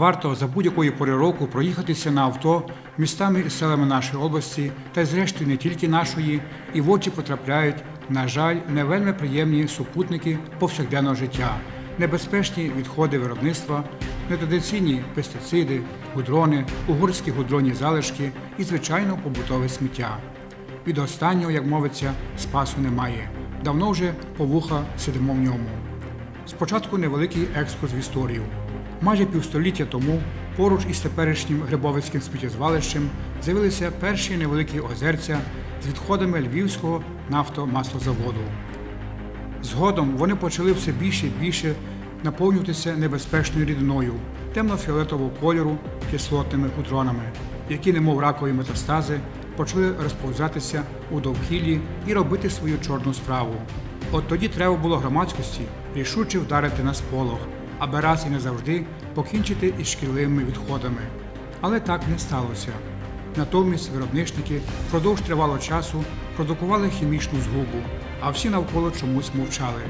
Варто за будь-якої пори року проїхатися на авто містами і селами нашої області, та зрештою не тільки нашої, і в очі потрапляють, на жаль, не вельми приємні супутники повсякденного життя, небезпечні відходи виробництва, нетрадиційні пестициди, гудрони, угорські гудронні залишки і, звичайно, побутове сміття. Від останнього, як мовиться, спасу немає. Давно вже по вуха сидимо в ньому. Спочатку невеликий екскурс в історію. Майже півстоліття тому поруч із теперішнім Грибовицьким сміттєзвалищем з'явилися перші невеликі озерця з відходами Львівського нафтомаслозаводу. Згодом вони почали все більше і більше наповнюватися небезпечною рідиною темно-фіолетового кольору кислотними гудронами, які, немов ракові метастази, почали розповзатися у довкіллі і робити свою чорну справу. От тоді треба було громадськості рішуче вдарити на сполох, аби раз і не завжди покінчити із шкідливими відходами. Але так не сталося. Натомість виробничники впродовж тривалого часу продукували хімічну згубу, а всі навколо чомусь мовчали,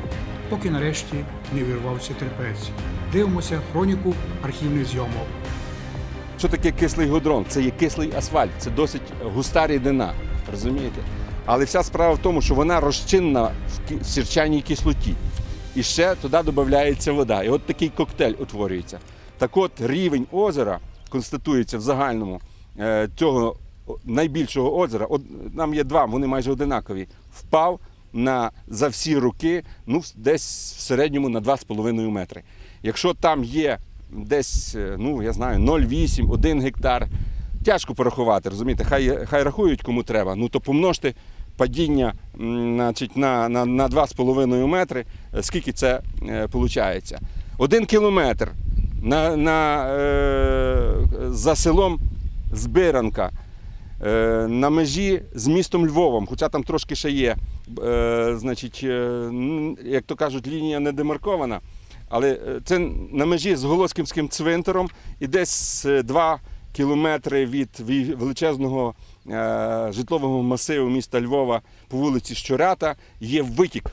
поки нарешті не вирвався терпець. Дивимося хроніку архівних зйомок. Що таке кислий гудрон? Це є кислий асфальт, це досить густа рідина, розумієте? Але вся справа в тому, що вона розчинна в сірчаній кислоті. І ще туди додається вода. І от такий коктейль утворюється. Так от рівень озера констатується в загальному е, цього найбільшого озера. Нам є два, вони майже одинакові. Впав на за всі роки, ну десь в середньому на 2,5 метри. Якщо там є десь, е, ну я знаю, 0,8, 1 гектар, тяжко порахувати, розумієте, хай, хай рахують кому треба. Ну то помножте падіння значить, на, на, на 2,5 метри, е, скільки це виходить. Один кілометр на, на, е, за селом Збиранка. е, На межі з містом Львовом, хоча там трошки ще є, е, значить, е, як то кажуть, лінія не демаркована, але е, це на межі з Голосківським цвинтаром і десь 2 кілометри від величезного е, житлового масиву міста Львова по вулиці Щурята є витік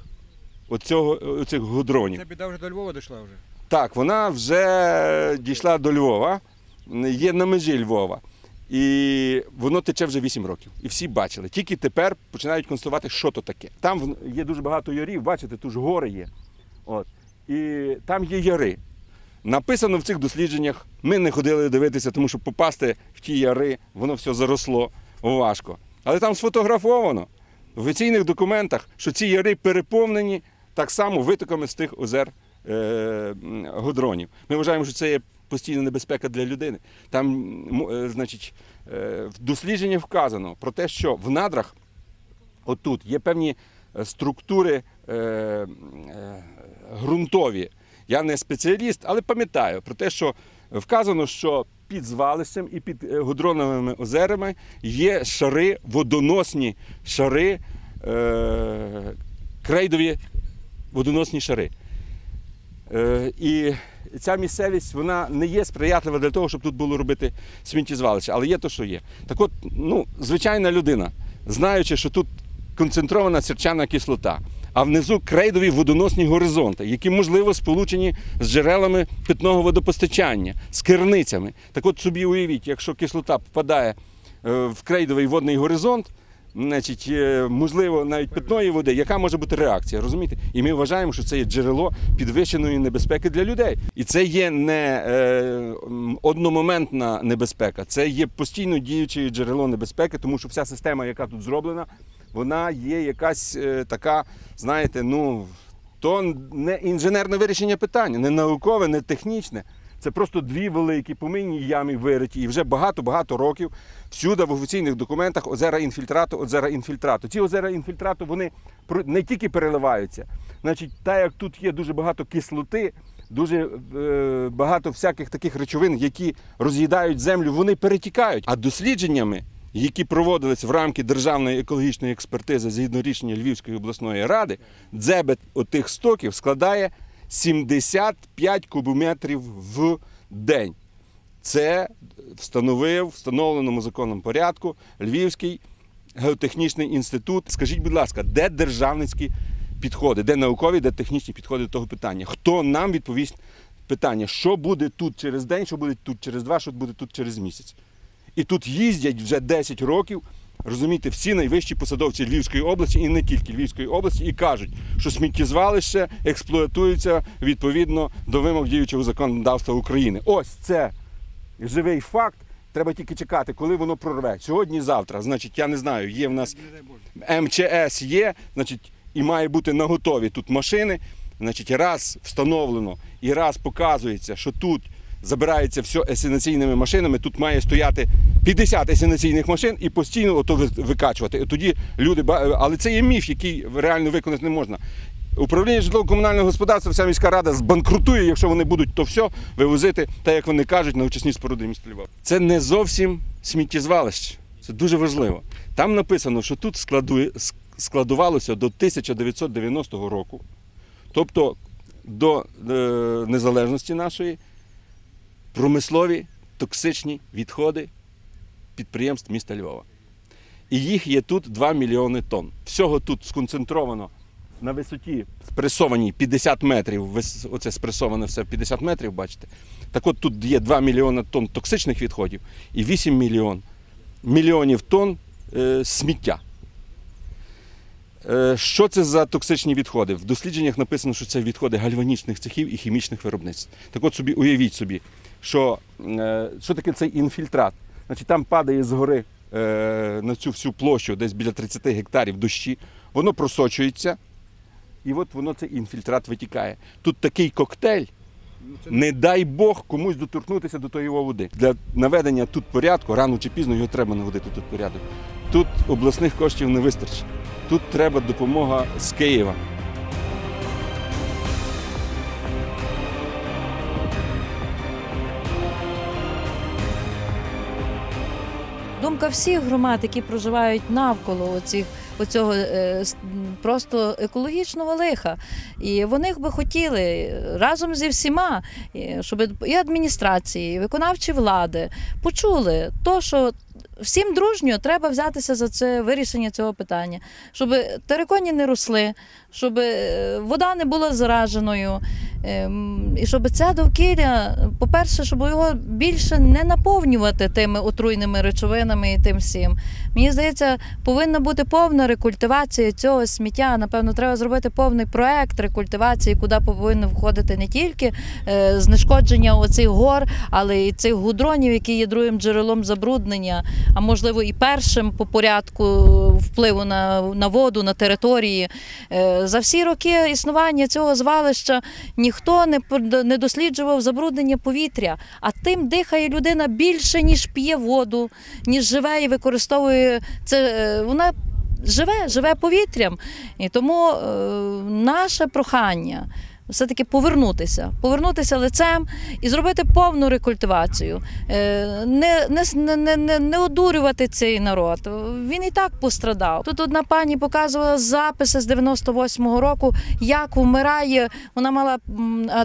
оцього, оцих гудронів. Ця біда вже до Львова дійшла вже. Так, вона вже дійшла до Львова, є на межі Львова. І воно тече вже 8 років. І всі бачили. Тільки тепер починають констатувати, що то таке. Там є дуже багато ярів, бачите, тут ж гори є. От. І там є яри. Написано в цих дослідженнях, ми не ходили дивитися, тому що попасти в ті яри, воно все заросло важко. Але там сфотографовано в офіційних документах, що ці яри переповнені так само витоками з тих озер е, м, гудронів. Ми вважаємо, що це є постійна небезпека для людини. Там, е, значить, е, в дослідженні вказано про те, що в надрах отут є певні е, структури е, е, ґрунтові. Я не спеціаліст, але пам'ятаю про те, що вказано, що під звалищем і під е, гудроновими озерами є шари, водоносні шари, е, крейдові водоносні шари. Е, і ця місцевість вона не є сприятлива для того, щоб тут було робити сміттєзвалище, але є то, що є. Так от, ну, звичайна людина, знаючи, що тут концентрована сірчана кислота, а внизу крейдові водоносні горизонти, які, можливо, сполучені з джерелами питного водопостачання, з керницями. Так от собі уявіть, якщо кислота попадає е, в крейдовий водний горизонт, значить, е, можливо, навіть питної води, яка може бути реакція, розумієте? І ми вважаємо, що це є джерело підвищеної небезпеки для людей. І це є не е, одномоментна небезпека, це є постійно діюче джерело небезпеки, тому що вся система, яка тут зроблена, вона є якась е, така, знаєте, ну. То не інженерне вирішення питання, не наукове, не технічне. Це просто дві великі помийні ями вириті. І вже багато-багато років всюди в офіційних документах озера інфільтрату, озера інфільтрату. Ці озера інфільтрату вони не тільки переливаються. Значить, так як тут є дуже багато кислоти, дуже е, багато всяких таких речовин, які роз'їдають землю, вони перетікають. А дослідженнями, які проводились в рамки державної екологічної експертизи згідно рішення Львівської обласної ради, дзебет отих стоків складає 75 кубометрів в день. Це встановив встановленому законом порядку Львівський геотехнічний інститут. Скажіть, будь ласка, де державницькі підходи, де наукові, де технічні підходи до того питання? Хто нам відповість питання, що буде тут через день, що буде тут через два, що буде тут через місяць. І тут їздять вже 10 років, розумієте, всі найвищі посадовці Львівської області і не тільки Львівської області, і кажуть, що сміттєзвалище експлуатується відповідно до вимог діючого законодавства України. Ось це живий факт. Треба тільки чекати, коли воно прорве. Сьогодні, завтра. Значить, я не знаю, є в нас МЧС є, значить, і має бути наготові тут машини. Значить, раз встановлено і раз показується, що тут забирається все есенаційними машинами. Тут має стояти 50 есенаційних машин і постійно ото викачувати. І тоді люди але це є міф, який реально виконати не можна. Управління житлово-комунального господарства, вся міська рада збанкрутує, якщо вони будуть то все вивозити, так як вони кажуть, на очисні споруди міста Львова. Це не зовсім сміттєзвалище. Це дуже важливо. Там написано, що тут складувалося до 1990 року, тобто до е, незалежності нашої, промислові токсичні відходи підприємств міста Львова. І їх є тут 2 мільйони тонн. Всього тут сконцентровано на висоті спресованій 50 метрів. Оце спресоване все 50 метрів, бачите. Так от тут є 2 мільйони тонн токсичних відходів і 8 мільйон, мільйонів тонн е, сміття. Е, Що це за токсичні відходи? В дослідженнях написано, що це відходи гальванічних цехів і хімічних виробництв. Так от собі уявіть собі, що, е, що таке цей інфільтрат. Значить, там падає згори е, на цю всю площу, десь біля 30 гектарів дощі, воно просочується, і от воно цей інфільтрат витікає. Тут такий коктейль. Не дай Бог комусь доторкнутися до тої води. Для наведення тут порядку, рано чи пізно його треба наводити тут порядок. Тут обласних коштів не вистачить. Тут треба допомога з Києва. Думка всіх громад, які проживають навколо оцих, оцього е, просто екологічного лиха. І вони би хотіли е, разом зі всіма, щоб і адміністрації, і виконавчі влади почули то, що. Всім дружньо треба взятися за це вирішення цього питання, щоб териконі не росли, щоб е, вода не була зараженою, і щоб це довкілля, по-перше, щоб його більше не наповнювати тими отруйними речовинами і тим всім. Мені здається, повинна бути повна рекультивація цього сміття. Напевно, треба зробити повний проект рекультивації, куди повинно входити не тільки е, знешкодження оцих гор, але й цих гудронів, які є другим джерелом забруднення, а можливо і першим по порядку впливу на, на воду, на території. Е, За всі роки існування цього звалища ніхто не, досліджував забруднення повітря, а тим дихає людина більше, ніж п'є воду, ніж живе і використовує це. е, Вона живе, живе повітрям. І тому е, наше прохання. Все-таки повернутися, повернутися лицем і зробити повну рекультивацію, Е, не, не, не, не, не одурювати цей народ. Він і так пострадав. Тут одна пані показувала записи з 98-го року, як вмирає. Вона мала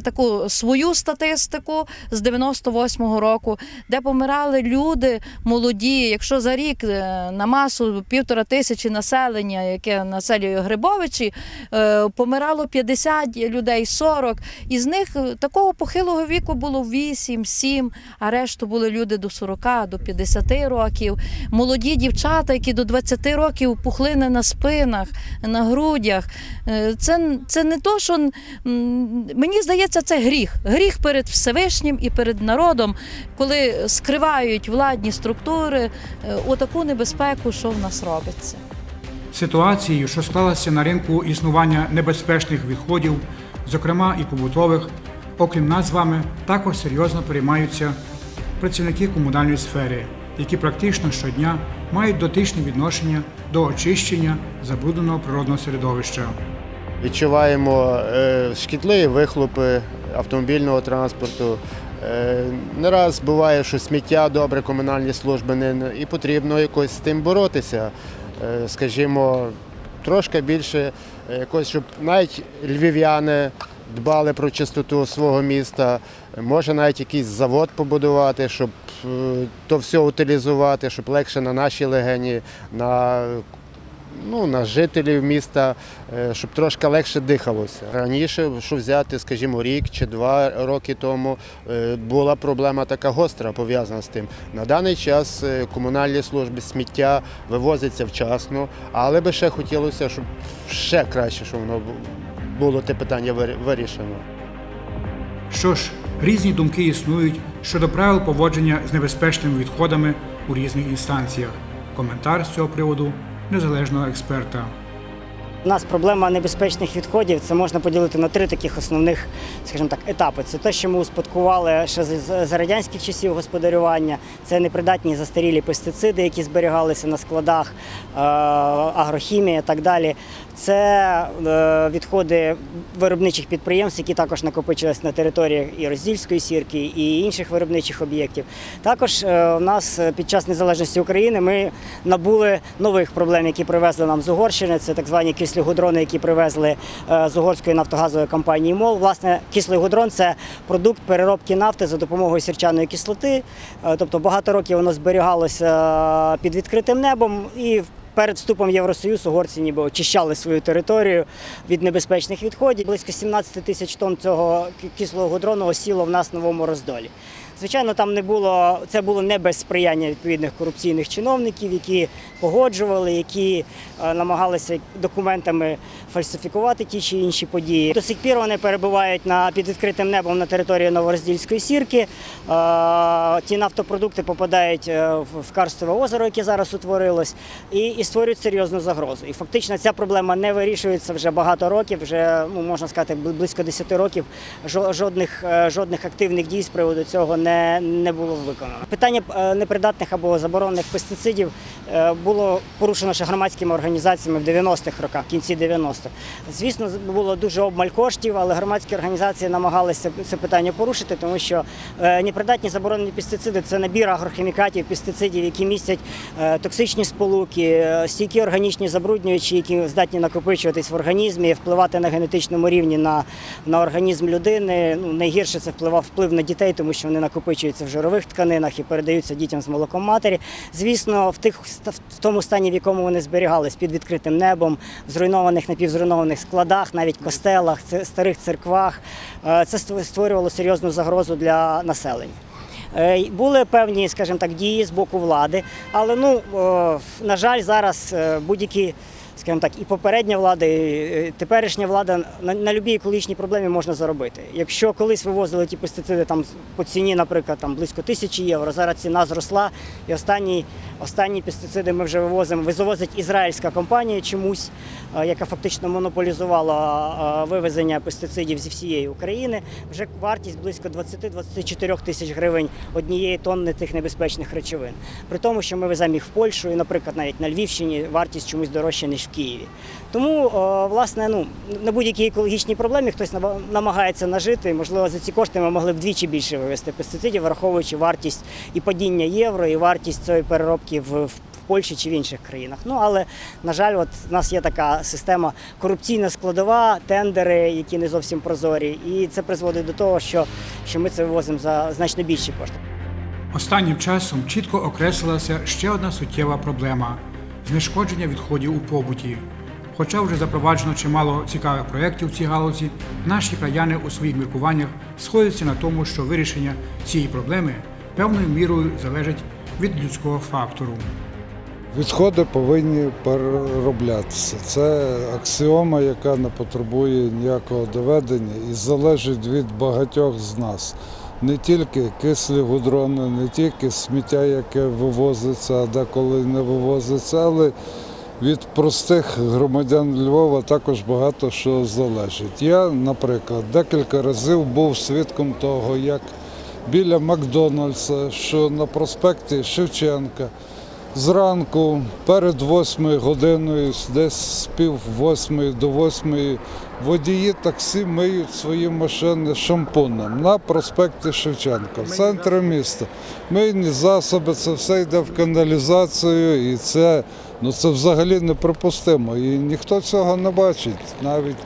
таку свою статистику з 98-го року, де помирали люди молоді. Якщо за рік е, на масу півтора тисячі населення, яке населює Грибовичі, е, помирало 50 людей, 40. Із них е, такого похилого віку було 8, 7, а решту були люди до 40, до 50 років. Молоді дівчата, які до 20 років пухлини на спинах, на грудях. Е, Це, це не то, що мені здається, це гріх. Гріх перед Всевишнім і перед народом, коли скривають владні структури е, отаку небезпеку, що в нас робиться. Ситуацією, що склалася на ринку існування небезпечних відходів, зокрема і побутових, окрім нас з вами, також серйозно переймаються працівники комунальної сфери, які практично щодня мають дотичне відношення до очищення забрудненого природного середовища. Відчуваємо е, шкідливі вихлопи автомобільного транспорту. Е, Не раз буває, що сміття добре комунальні служби не і потрібно якось з тим боротися. Е, Скажімо, трошки більше якось, щоб навіть львів'яни дбали про чистоту свого міста. Може навіть якийсь завод побудувати, щоб е, то все утилізувати, щоб легше на наші легені, на ну, на жителів міста, е, щоб трошки легше дихалося. Раніше, що взяти, скажімо, рік чи два роки тому, е, була проблема така гостра пов'язана з тим. На даний час е, комунальні служби сміття вивозиться вчасно, але би ще хотілося, щоб ще краще, щоб воно було те питання вирішено. Що ж, різні думки існують щодо правил поводження з небезпечними відходами у різних інстанціях. Коментар з цього приводу незалежного експерта. У нас проблема небезпечних відходів це можна поділити на три таких основних, скажімо так, етапи. Це те, що ми успадкували ще з, радянських часів господарювання. Це непридатні застарілі пестициди, які зберігалися на складах, е, агрохімія і так далі. Це е, відходи виробничих підприємств, які також накопичились на території і Роздільської сірки, і інших виробничих об'єктів. Також е, у нас е, під час незалежності України ми набули нових проблем, які привезли нам з Угорщини. Це так звані кислі гудрони, які привезли е, з угорської нафтогазової компанії МОЛ. Власне, кислий гудрон це продукт переробки нафти за допомогою сірчаної кислоти. Е, Тобто багато років воно зберігалося під відкритим небом і Перед вступом в Євросоюз угорці ніби очищали свою територію від небезпечних відходів. Близько 17 тисяч тонн цього ки- кислого гудрону осіло в нас в новому роздолі. Звичайно, там не було це було не без сприяння відповідних корупційних чиновників, які погоджували, які е, намагалися документами фальсифікувати ті чи інші події. До сих пір вони перебувають на під відкритим небом на території Новороздільської сірки. Е, ті нафтопродукти попадають е, в Карстове озеро, яке зараз утворилось, і, і створюють серйозну загрозу. І фактично ця проблема не вирішується вже багато років, вже ну можна сказати, близько 10 років. Жодних, жодних активних дій з приводу цього не, не було виконано. Питання е, непридатних або заборонених пестицидів е, було порушено ще громадськими організаціями в 90-х роках, в кінці 90-х. Звісно, було дуже обмаль коштів, але громадські організації намагалися це питання порушити, тому що е, непридатні заборонені пестициди це набір агрохімікатів, пестицидів, які містять токсичні сполуки, стійкі органічні забруднювачі, які здатні накопичуватись в організмі, і впливати на генетичному рівні на, на організм людини. Ну, найгірше це впливав вплив на дітей, тому що вони накопичуються в жирових тканинах і передаються дітям з молоком матері. Звісно, в тих в тому стані, в якому вони зберігались під відкритим небом, в зруйнованих напівзруйнованих складах, навіть костелах, старих церквах, е, це створювало серйозну загрозу для населення. Е, Були певні, скажімо так, дії з боку влади, але ну е, на жаль, зараз будь-які, скажімо так, і попередня влада, і е, теперішня влада на, на любій екологічній проблемі можна заробити. Якщо колись вивозили ті пестициди там по ціні, наприклад, там близько тисячі євро, зараз ціна зросла, і останні, останні пестициди ми вже вивозимо. Вивозить ізраїльська компанія чомусь, яка фактично монополізувала е, вивезення пестицидів зі всієї України. Вже вартість близько 20-24 тисяч гривень однієї тонни тих небезпечних речовин. При тому, що ми веземо їх в Польщу, і, наприклад, навіть на Львівщині вартість чомусь дорожча, ніж в Києві. Тому, е, власне, ну на будь-якій екологічній проблемі хтось намагається нажити. Можливо, за ці кошти ми могли б вдвічі більше вивезти пестицидів, враховуючи вартість і падіння євро, і вартість цієї переробки в. Польщі чи в інших країнах. Ну але на жаль, от в нас є така система корупційна складова, тендери, які не зовсім прозорі, і це призводить до того, що, що ми це вивозимо за значно більші кошти. Останнім часом чітко окреслилася ще одна суттєва проблема знешкодження відходів у побуті. Хоча вже запроваджено чимало цікавих проєктів в цій галузі, наші краяни у своїх міркуваннях сходяться на тому, що вирішення цієї проблеми певною мірою залежить від людського фактору. Відходи повинні перероблятися. Це аксіома, яка не потребує ніякого доведення і залежить від багатьох з нас. Не тільки кислі гудрони, не тільки сміття, яке вивозиться, а деколи не вивозиться, але від простих громадян Львова також багато що залежить. Я, наприклад, декілька разів був свідком того, як біля Макдональдса, що на проспекті Шевченка. Зранку перед восьмою годиною, десь з пів восьмої до восьмої, водії таксі миють свої машини шампунем на проспекті Шевченка, в центрі міста. Мийні засоби, це все йде в каналізацію, і це, ну, це взагалі неприпустимо. І ніхто цього не бачить. Навіть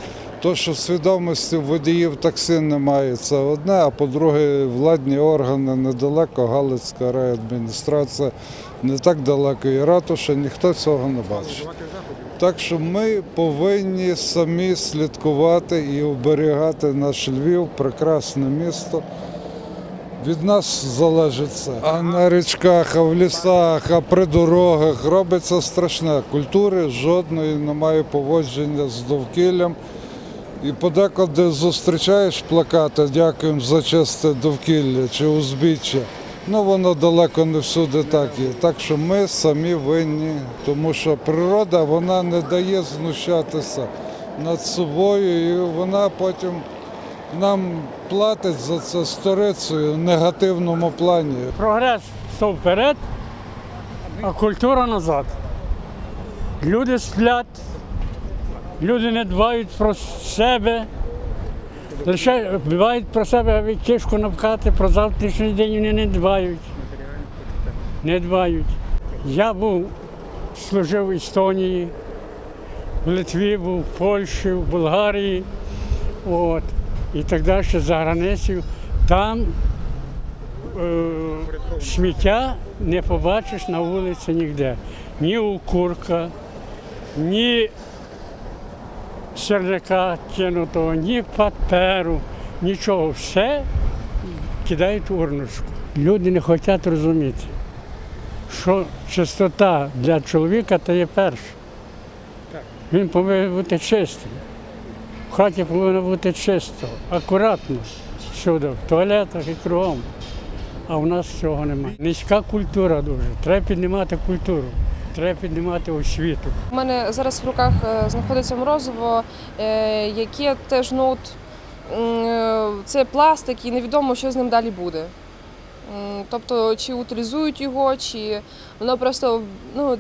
то, що свідомості водіїв таксі немає, це одне, а по-друге, владні органи недалеко, Галицька райадміністрація, не так далеко і ратуша, ніхто цього не бачить. Так що ми повинні самі слідкувати і оберігати наш Львів, прекрасне місто. Від нас залежить все. А на річках, а в лісах, а при дорогах робиться страшне. Культури жодної немає поводження з довкіллям. І подекуди зустрічаєш плакати Дякуємо за чисте довкілля чи узбіччя. Ну воно далеко не всюди так є. Так що ми самі винні, тому що природа вона не дає знущатися над собою, і вона потім нам платить за це сторицею в негативному плані. Прогрес став вперед, а культура назад. Люди сплять, люди не дбають про себе. Лише дбають про себе, аби напхати, про завтрашній день вони не дбають. Не дбають. Я був, служив в Естонії, в Литві, був в Польщі, в Болгарії. От. І так далі за границею. Там е, сміття не побачиш на вулиці ніде. Ні укурка, ні серляка кинутого, ні паперу, нічого. Все кидають в урночку. Люди не хочуть розуміти, що чистота для чоловіка то є перше. Він повинен бути чистим. В хаті повинно бути чисто, акуратно всюди, в туалетах і кругом. А в нас цього немає. Низька культура дуже. Треба піднімати культуру, треба піднімати освіту. У мене зараз в руках е, знаходиться морозиво, е, яке теж ну, от, е, це пластик і невідомо, що з ним далі буде. Тобто, чи утилізують його, чи воно просто, ну,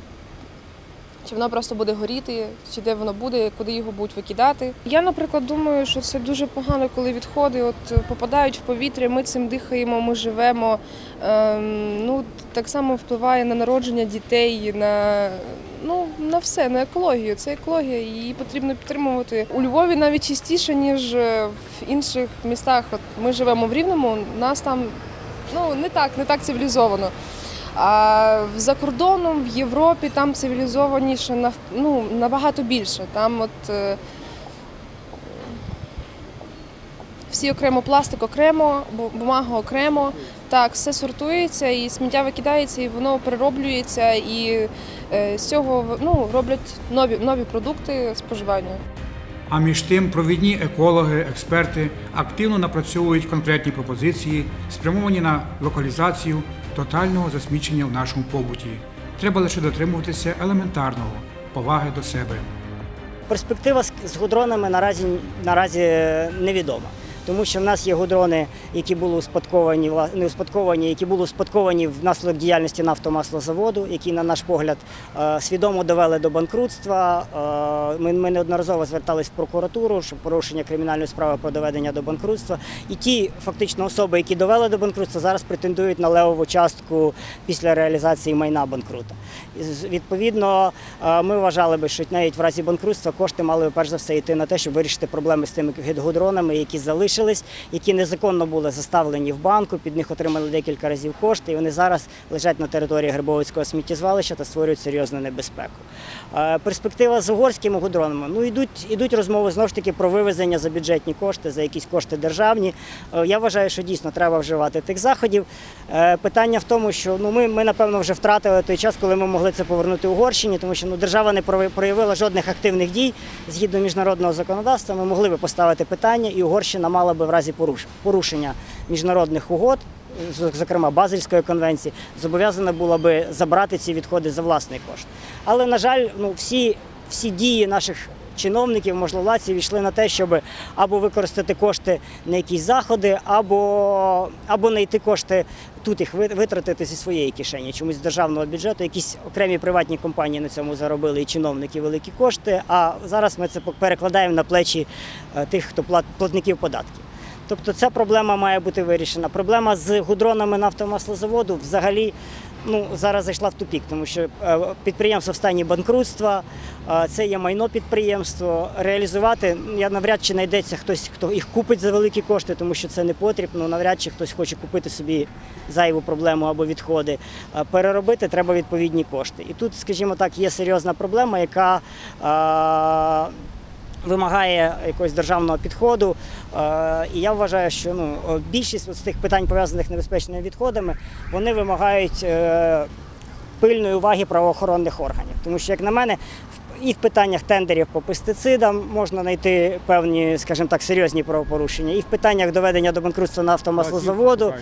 чи воно просто буде горіти, чи де воно буде, куди його будуть викидати. Я, наприклад, думаю, що це дуже погано, коли відходи от, попадають в повітря, ми цим дихаємо, ми живемо. Ем, ну, так само впливає на народження дітей, на, ну, на все, на екологію. Це екологія, її потрібно підтримувати. У Львові навіть частіше, ніж е, в інших містах. От ми живемо в Рівному, нас там ну, не так, не так цивілізовано. А за кордоном, в Європі там цивілізованіше ну, набагато більше. Там от е, всі окремо пластик окремо, бумага окремо. Так, все сортується і сміття викидається, і воно перероблюється, і е, з цього ну, роблять нові, нові продукти споживання. А між тим провідні екологи, експерти активно напрацьовують конкретні пропозиції, спрямовані на локалізацію тотального засмічення в нашому побуті. Треба лише дотримуватися елементарного поваги до себе. Перспектива з, гудронами наразі, наразі невідома. Тому що в нас є гудрони, які були успадковані, не успадковані, які були успадковані внаслідок діяльності нафтомаслозаводу, які, на наш погляд, е, свідомо довели до банкрутства. Е, Ми, ми неодноразово звертались в прокуратуру, щоб порушення кримінальної справи про доведення до банкрутства. І ті фактично особи, які довели до банкрутства, зараз претендують на левову частку після реалізації майна банкрута. Відповідно, е, ми вважали би, що навіть в разі банкрутства кошти мали перш за все йти на те, щоб вирішити проблеми з тими гідгодронами, які залишились, які незаконно були заставлені в банку, під них отримали декілька разів кошти, і вони зараз лежать на території Грибовицького сміттєзвалища та створюють серйозну небезпеку. Е, Перспектива з угорськими гудронами. Ну, йдуть, йдуть розмови знову ж таки про вивезення за бюджетні кошти, за якісь кошти державні. Е, Я вважаю, що дійсно треба вживати тих заходів. Е, Питання в тому, що ну, ми, ми напевно вже втратили той час, коли ми могли це повернути Угорщині, тому що ну, держава не проявила жодних активних дій згідно міжнародного законодавства. Ми могли би поставити питання, і Угорщина мала би в разі порушення міжнародних угод. Зокрема, Базельської конвенції зобов'язана була би забрати ці відходи за власний кошт. Але на жаль, ну всі, всі дії наших чиновників, можновладців йшли на те, щоб або використати кошти на якісь заходи, або, або знайти кошти тут їх витратити зі своєї кишені, чомусь з державного бюджету. Якісь окремі приватні компанії на цьому заробили і чиновники великі кошти. А зараз ми це перекладаємо на плечі е, тих, хто плат- платників податків. Тобто ця проблема має бути вирішена. Проблема з гудронами нафтомаслозаводу взагалі ну, зараз зайшла в тупік, тому що е, підприємство в стані банкрутства, е, це є майно підприємство. Реалізувати ну, я навряд чи знайдеться хтось, хто їх купить за великі кошти, тому що це не потрібно. Навряд чи хтось хоче купити собі зайву проблему або відходи. Е, Переробити треба відповідні кошти. І тут, скажімо так, є серйозна проблема, яка вимагає якогось державного підходу. Е, І я вважаю, що ну, більшість з тих питань, пов'язаних з небезпечними відходами, вони вимагають е, пильної уваги правоохоронних органів. Тому що, як на мене, і в питаннях тендерів по пестицидам можна знайти певні, скажімо так, серйозні правопорушення, і в питаннях доведення до банкрутства нафтомаслозаводу.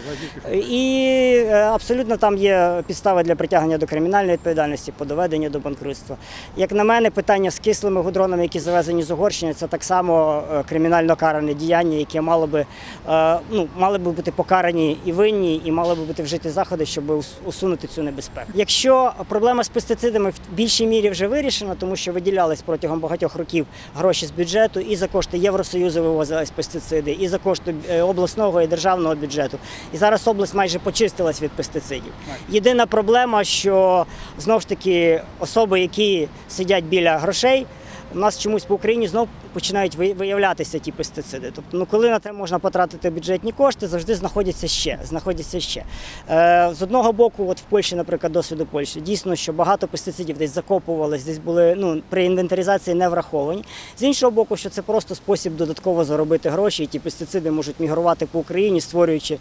І е, абсолютно там є підстави для притягнення до кримінальної відповідальності по доведенню до банкрутства. Як на мене, питання з кислими гудронами, які завезені з Угорщини, це так само е, кримінально каране діяння, яке мало би е, ну, мали би бути покарані і винні, і мали би бути вжиті заходи, щоб усунути цю небезпеку. Якщо проблема з пестицидами в більшій мірі вже вирішена, тому що виділялись протягом багатьох років гроші з бюджету, і за кошти Євросоюзу вивозились пестициди, і за кошти е, обласного і державного бюджету. І зараз область майже почистилась від пестицидів. Єдина проблема, що знову ж таки особи, які сидять біля грошей. У нас чомусь по Україні знов починають ви- виявлятися ті пестициди. Тобто, ну коли на це можна потратити бюджетні кошти, завжди знаходяться ще. Знаходяться ще. Е, з одного боку, от в Польщі, наприклад, досвіду Польщі, дійсно, що багато пестицидів десь закопувались, десь були ну при інвентаризації не враховані. З іншого боку, що це просто спосіб додатково заробити гроші, і ті пестициди можуть мігрувати по Україні, створюючи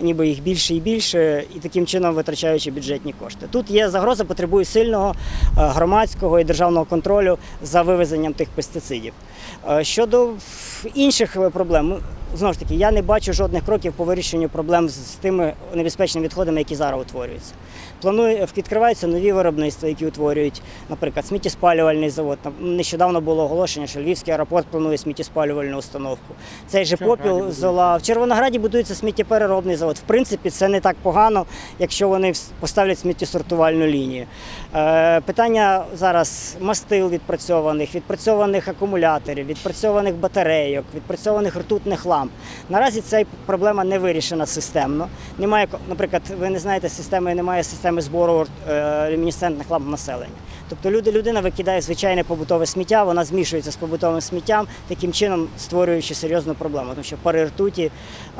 ніби їх більше і більше, і таким чином витрачаючи бюджетні кошти. Тут є загроза, потребує сильного е, громадського і державного контролю за вивезенням тих пестицидів. Е, Щодо інших е, проблем, ну, знову ж таки, я не бачу жодних кроків по вирішенню проблем з тими небезпечними відходами, які зараз утворюються. Планує відкриваються нові виробництва, які утворюють, наприклад, сміттєспалювальний завод. Нещодавно було оголошення, що Львівський аеропорт планує сміттєспалювальну установку. Цей же попіл зола. В Червонограді будується сміттєпереробний завод. В принципі, це не так погано, якщо вони поставлять сміттєсортувальну лінію. Е, питання зараз мастил відпрацьованих, відпрацьованих акумуляторів, відпрацьованих батарейок, відпрацьованих ртутних ламп. Наразі ця проблема не вирішена системно. Немає, наприклад, ви не знаєте, системи немає системи збору е, люмінесцентних ламп населення. Тобто люди, людина викидає звичайне побутове сміття, вона змішується з побутовим сміттям, таким чином створюючи серйозну проблему, тому що пари ртуті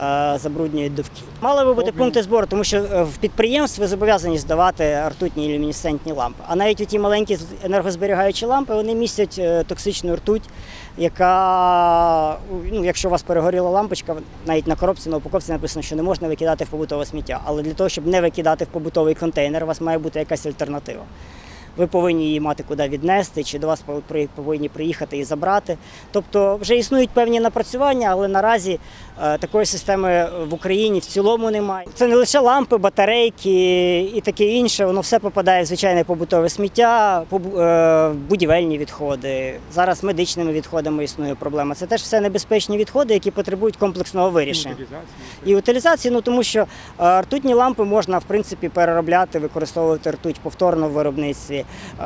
е, забруднюють довкілля. Мали би бути пункти збору, тому що е, в підприємстві ви зобов'язані здавати ртутні і люмінесцентні лампи. А навіть ті маленькі енергозберігаючі лампи вони містять е, токсичну ртуть, яка, ну, якщо у вас перегоріла лампочка, навіть на коробці, на упаковці написано, що не можна викидати в побутове сміття. Але для того, щоб не викидати в побутовий контейнер, у вас має бути якась альтернатива. Ви повинні її мати куди віднести, чи до вас повинні приїхати і забрати. Тобто вже існують певні напрацювання, але наразі е, такої системи в Україні в цілому немає. Це не лише лампи, батарейки і таке інше. Воно все попадає в звичайне побутове сміття, е, будівельні відходи. Зараз медичними відходами існує проблема. Це теж все небезпечні відходи, які потребують комплексного вирішення. І утилізації, ну тому що е, ртутні лампи можна в принципі переробляти, використовувати ртуть повторно в виробництві. Е,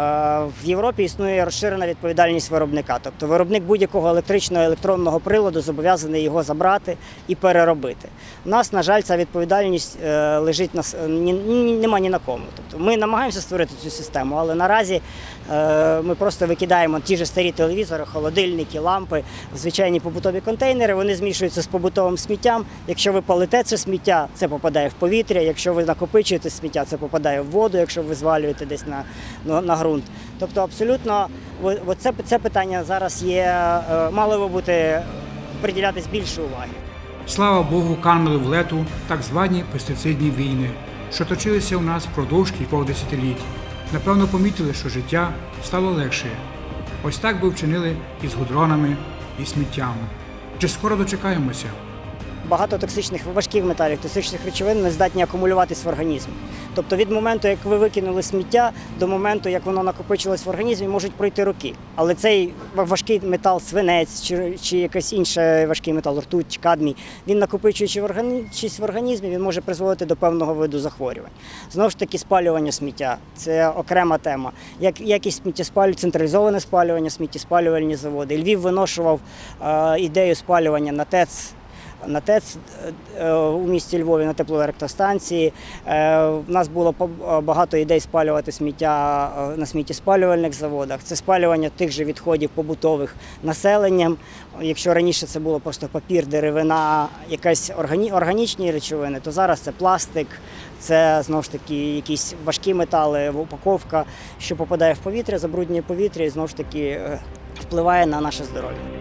В Європі існує розширена відповідальність виробника. Тобто виробник будь-якого електричного електронного приладу зобов'язаний його забрати і переробити. У нас, на жаль, ця відповідальність е, лежить на нема ні на кому. Тобто ми намагаємося створити цю систему, але наразі е, ми просто викидаємо ті ж старі телевізори, холодильники, лампи звичайні побутові контейнери. Вони змішуються з побутовим сміттям. Якщо ви палите це сміття, це попадає в повітря. Якщо ви накопичуєте сміття, це попадає в воду, якщо ви звалюєте десь на, на, ґрунт. Тобто, абсолютно, оце, це питання зараз є, е, мало би бути приділятись більше уваги. Слава Богу, канули в лету так звані пестицидні війни, що точилися у нас впродовж кількох десятиліть. Напевно, помітили, що життя стало легше. Ось так би вчинили і з гудронами, і сміттям. Чи скоро дочекаємося? Багато токсичних важких металів, токсичних речовин не здатні акумулюватись в організмі. Тобто від моменту, як ви викинули сміття, до моменту, як воно накопичилось в організмі, можуть пройти роки. Але цей важкий метал, свинець чи, чи якийсь інший важкий метал, ртуть, чи кадмій, він накопичуючи в органі- в організмі, він може призводити до певного виду захворювань. Знову ж таки, спалювання сміття це окрема тема. Як якість сміттєспалю, централізоване спалювання, сміттєспалювальні заводи. Львів виношував е, ідею спалювання на ТЕЦ на ТЕЦ е, у місті Львові на теплоелектростанції. Е, У нас було багато ідей спалювати сміття е, на сміттєспалювальних заводах. Це спалювання тих же відходів побутових населенням. Якщо раніше це було просто папір, деревина, якась органі- органічні речовини, то зараз це пластик, це знову ж таки якісь важкі метали, упаковка, що попадає в повітря, забруднює повітря і знову ж таки е, впливає на наше здоров'я.